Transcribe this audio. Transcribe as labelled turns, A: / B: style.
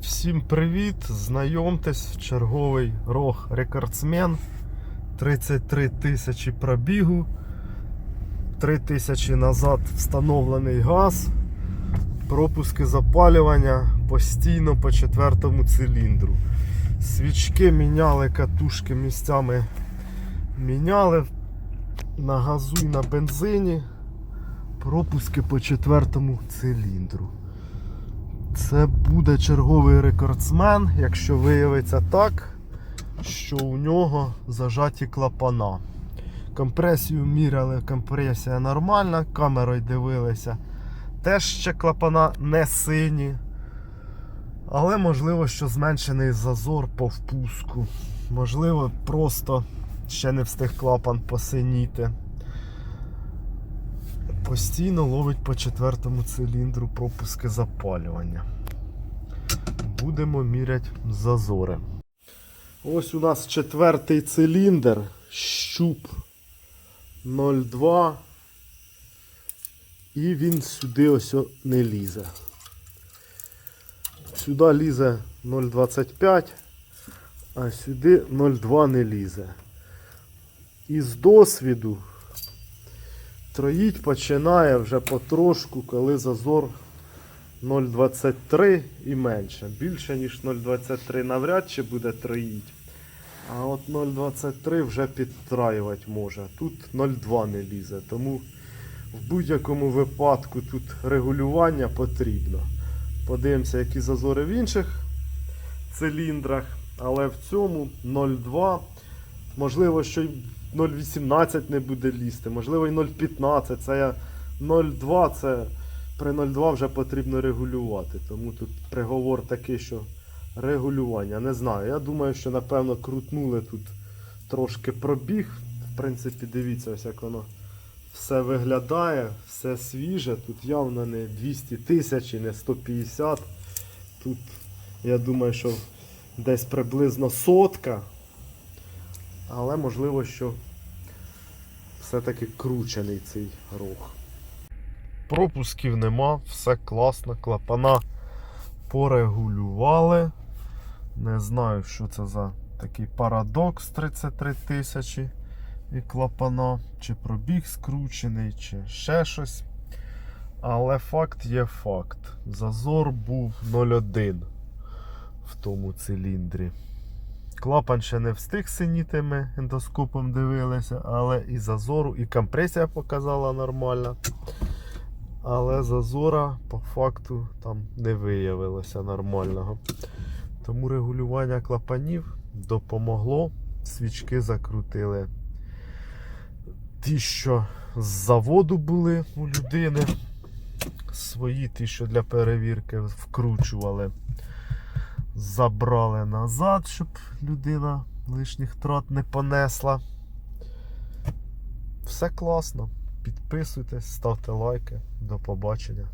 A: Всім привіт! Знайомтесь, черговий рог рекордсмен. 33 тисячі пробігу. 3 тисячі назад встановлений газ. Пропуски запалювання постійно по четвертому циліндру. Свічки міняли, катушки місцями міняли на газу і на бензині. Пропуски по четвертому циліндру. Це буде черговий рекордсмен, якщо виявиться так, що у нього зажаті клапана. Компресію міряли, компресія нормальна, камерою дивилися. Теж ще клапана не сині. Але можливо, що зменшений зазор по впуску. Можливо, просто ще не встиг клапан посиніти. Постійно ловить по четвертому циліндру пропуски запалювання. Будемо міряти зазори. Ось у нас четвертий циліндр, щуп 0,2. І він сюди ось не лізе. Сюди лізе 0,25, а сюди 0,2 не лізе. Із досвіду Троїть починає вже потрошку, коли зазор 0,23 і менше. Більше, ніж 0,23 навряд чи буде троїть. А от 0,23 вже підтраювати може. Тут 0,2 не лізе. Тому в будь-якому випадку тут регулювання потрібно. Подивимося, які зазори в інших циліндрах. Але в цьому 0,2. Можливо, що й 0,18 не буде лізти, можливо і 0,15. Це я 0,2 це при 0,2 вже потрібно регулювати. Тому тут приговор такий, що регулювання. Не знаю. Я думаю, що напевно крутнули тут трошки пробіг. В принципі, дивіться, ось як воно все виглядає, все свіже. Тут явно не 200 тисяч не 150. Тут, я думаю, що десь приблизно сотка. Але можливо, що все-таки кручений цей рог. Пропусків нема, все класно, клапана порегулювали. Не знаю, що це за такий парадокс 33 тисячі і клапана, чи пробіг скручений, чи ще щось. Але факт є факт. Зазор був 0,1 в тому циліндрі. Клапан ще не встиг синіти, ми ендоскопом дивилися, але і зазору, і компресія показала нормально. Але зазора по факту там не виявилося нормального. Тому регулювання клапанів допомогло, свічки закрутили. Ті, що з заводу були у людини, свої ті, що для перевірки вкручували забрали назад, щоб людина лишніх трат не понесла. Все класно. Підписуйтесь, ставте лайки. До побачення.